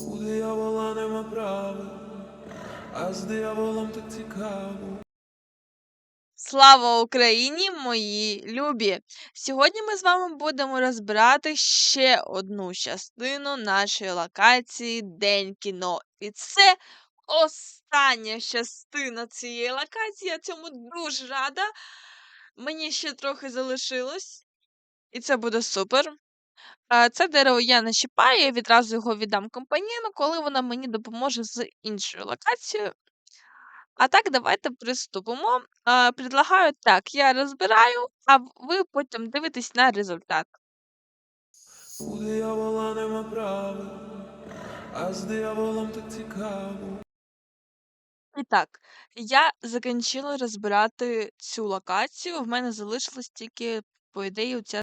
У диявола нема права, а з дияволом так цікаво. Слава Україні, мої любі! Сьогодні ми з вами будемо розбирати ще одну частину нашої локації День кіно. І це остання частина цієї локації. Я цьому дуже рада. Мені ще трохи залишилось, і це буде супер. А, Це дерево я не чіпаю, я відразу його віддам компаньєну, коли вона мені допоможе з іншою локацією. А так, давайте приступимо. А, Предлагаю так, я розбираю, а ви потім дивитесь на результат. У диявола нема права, а з дияволом так цікаво. І так, я закінчила розбирати цю локацію. В мене залишилось тільки, по ідеї, оця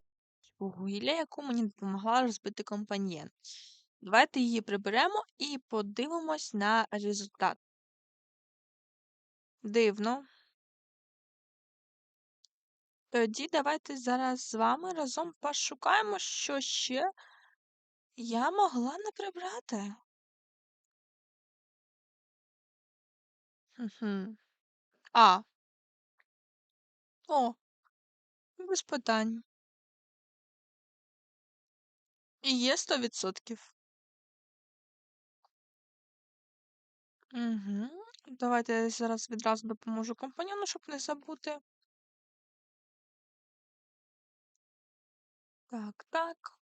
вугілля, яку мені допомогла розбити компаньєн. Давайте її приберемо і подивимось на результат. Дивно. Тоді давайте зараз з вами разом пошукаємо, що ще я могла не прибрати. А. О, без питань. Є 100%. Угу. Давайте я зараз відразу допоможу компаньону, щоб не забути. Так, так.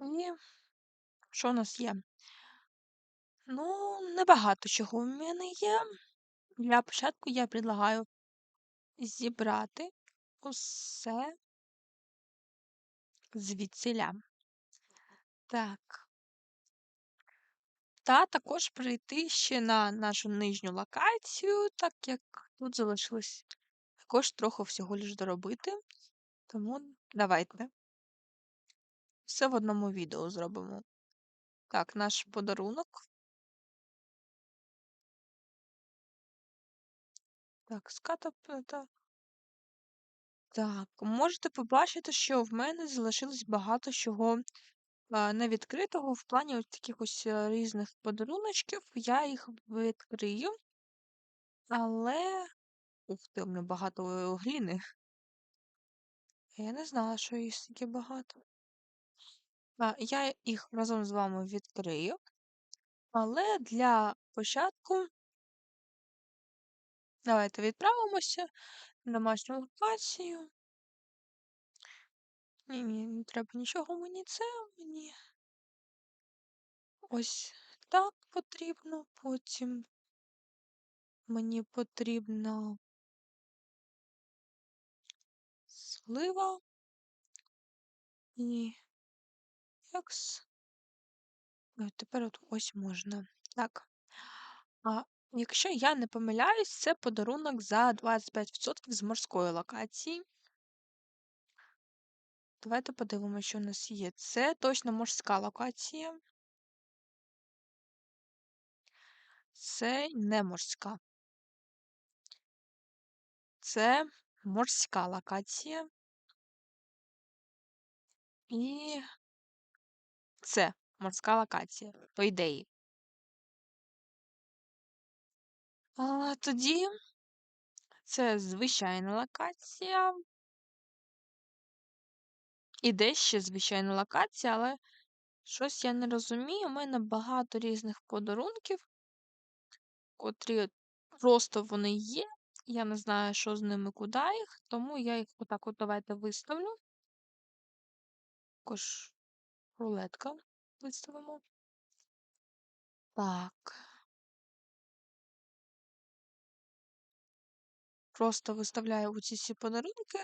І що у нас є? Ну, небагато чого в мене є. Для початку я предлагаю зібрати усе звідсіля. Так. Та також прийти ще на нашу нижню локацію, так як тут залишилось також трохи всього лиш доробити. Тому давайте. Все в одному відео зробимо. Так, наш подарунок. Так, скатапета. Так, можете побачити, що в мене залишилось багато чого невідкритого в плані ось таких ось е, різних подаруночків. Я їх відкрию. Але. Ух ти, у мене багато е, гліни. Я не знала, що їх стільки багато. А, я їх разом з вами відкрию. Але для початку давайте відправимося на домашню локацію. Ні, ні, не треба нічого мені це мені. Ось так потрібно. Потім мені потрібна слива і екс. Тепер от ось можна. Так. А якщо я не помиляюсь, це подарунок за 25% з морської локації. Давайте подивимося, що у нас є. Це точно морська локація. Це не морська. Це морська локація. І це морська локація, по ідеї. А, тоді це звичайна локація. І де ще звичайна локація, але щось я не розумію. У мене багато різних подарунків, котрі просто вони є. Я не знаю, що з ними, куди їх, тому я їх отак от давайте виставлю. Також рулетка виставимо. Так. Просто виставляю оці всі подарунки.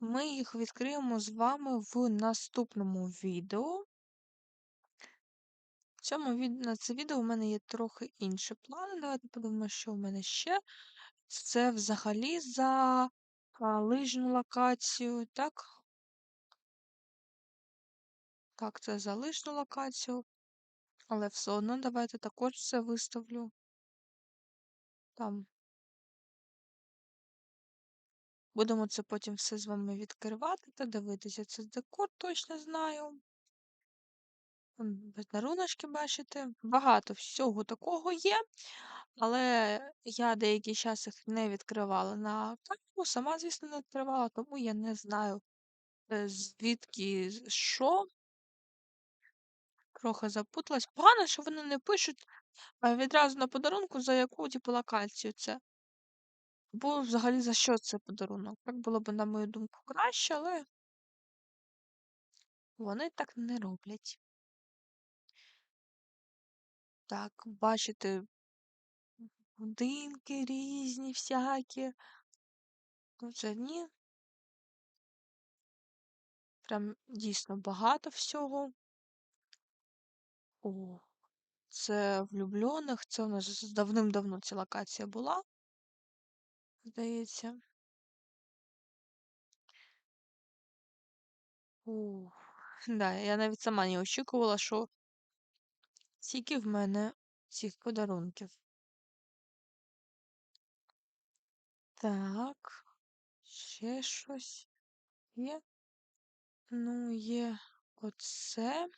Ми їх відкриємо з вами в наступному відео. В цьому на це відео у мене є трохи інші плани. Давайте подивимося, що у мене ще. Це взагалі за лижну локацію, так? Так, це за лижну локацію. Але все одно давайте також це виставлю. Там. Будемо це потім все з вами відкривати та дивитися. Це декор точно знаю. М, Подаруночки, бачите, багато всього такого є, але я деякий час їх не відкривала на камеру, сама, звісно, не відкривала, тому я не знаю, е, звідки що. Трохи запуталась. Погано, що вони не пишуть відразу на подарунку, за яку типу локацію це. Або взагалі за що це подарунок. Так було б, на мою думку, краще, але вони так не роблять. Так, бачите, будинки різні, всякі. Тут же ні. Прям дійсно багато всього. О, це влюблених. Це у нас давним-давно ця локація була, здається. О, да, я навіть сама не очікувала, що стільки в мене цих подарунків. Так, ще щось є. Ну, є оце.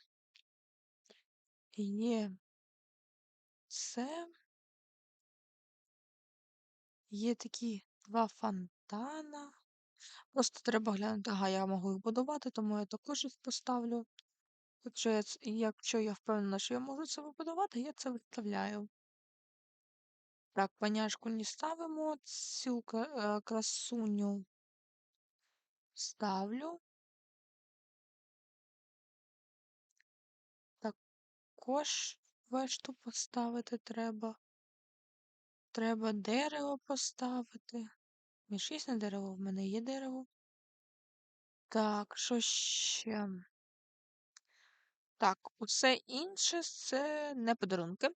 Є це. Є такі два фонтана. Просто треба глянути. Ага, я можу їх будувати, тому я також їх поставлю. Якщо я, якщо я впевнена, що я можу це побудувати, я це виставляю. Так, паняшку не ставимо. Цю е, красуню ставлю. Також вешту поставити треба. Треба дерево поставити. Є на дерево, в мене є дерево. Так, що ще? Так, усе інше це не подарунки.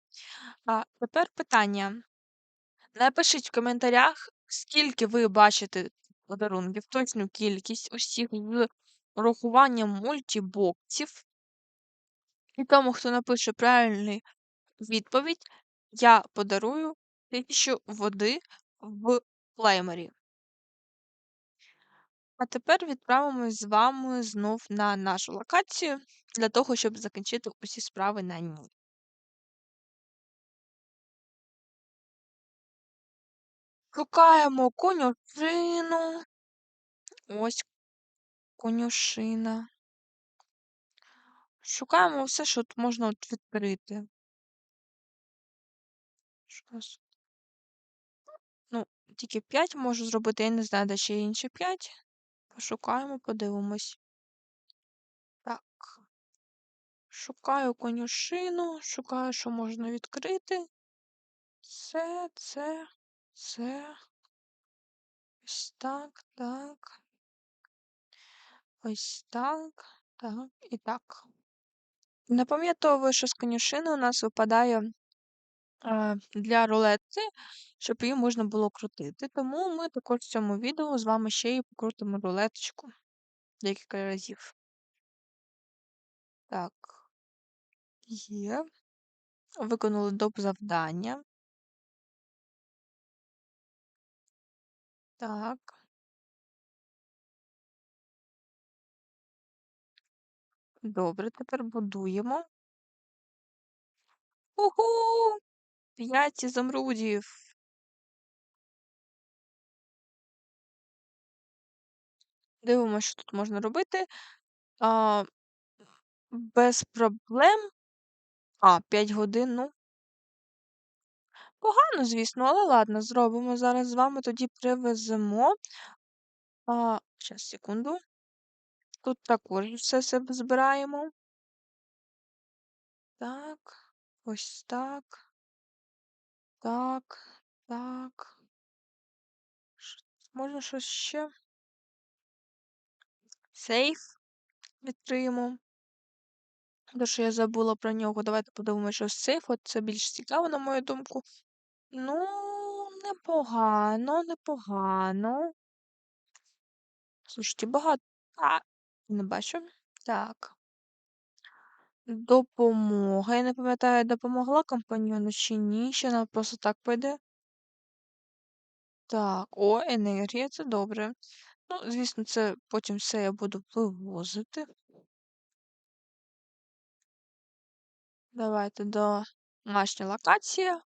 А тепер питання. Напишіть в коментарях, скільки ви бачите подарунків, точну кількість усіх з урахуванням мультібоксів. І тому, хто напише правильну відповідь, я подарую тисячу води в плеймері. А тепер відправимось з вами знов на нашу локацію для того, щоб закінчити усі справи на ній. Шукаємо конюшину. Ось конюшина. Шукаємо все, що тут можна відкрити. Щось. Ну, тільки 5 можу зробити, я не знаю, де ще інші 5. Пошукаємо, подивимось. Так. Шукаю конюшину, шукаю, що можна відкрити. Це, це, це. Ось так, так. Ось так, так і так. Напам'ятовую, що з конюшини у нас випадає для рулетки, щоб її можна було крутити. Тому ми також в цьому відео з вами ще й покрутимо рулеточку декілька разів. Так, є. Виконали доп. завдання. Так. Добре, тепер будуємо. Уху! П'ять ізумрудів. Дивимося, що тут можна робити. А, без проблем. А, 5 годин, ну. Погано, звісно, але ладно, зробимо. Зараз з вами тоді привеземо. А, щас, секунду. Тут також все себе збираємо. Так, ось так. Так, так. Можна щось ще? Сейф відкриємо. Те, що я забула про нього. Давайте подивимося, що з сейфу. Це більш цікаво, на мою думку. Ну, непогано, непогано. Слушайте, багато. А, не бачу. Так. Допомога. Я не пам'ятаю, допомогла компаньйону чи ні. Ще вона просто так пойде. Так, о, енергія, це добре. Ну, звісно, це потім все я буду вивозити. Давайте до домашня локація.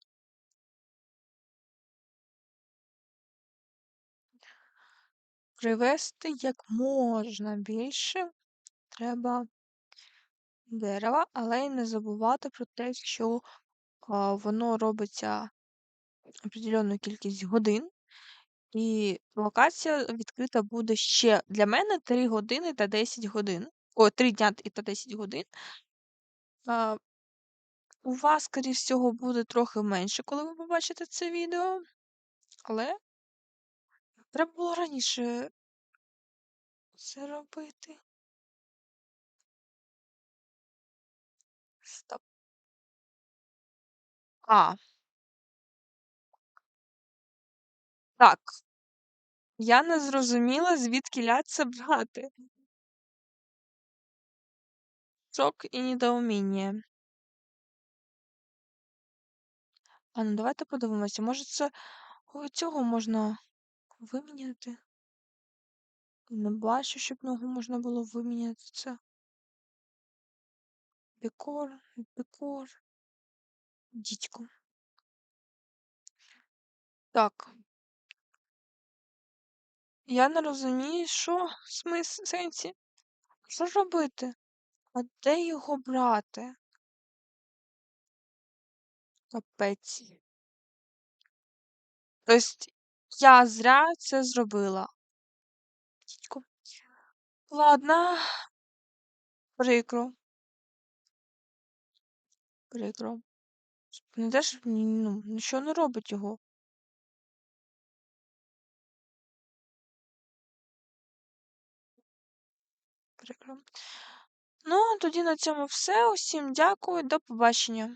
Привезти як можна більше. Треба дерева, але й не забувати про те, що воно робиться определенну кількість годин, і локація відкрита буде ще для мене 3 години та 10 годин. О, 3 дня і та 10 годин. У вас, скоріш всього, буде трохи менше, коли ви побачите це відео. Але треба було раніше це робити. А. Так. Я не зрозуміла, звідкіля це брати. Шок і недоуміння. А ну давайте подивимося. Може, це у цього можна виміняти? Не бачу, щоб нього можна було виміняти це. Декор, декор. Дідько. Так. Я не розумію, що смис сенсі. Що робити? А де його брати? Капець. Тобто я зря це зробила. Дідько. Ладно. Прикро. Прикро. Не теж ну, нічого не робить його. Прикро. Ну, тоді на цьому все. Усім дякую, до побачення.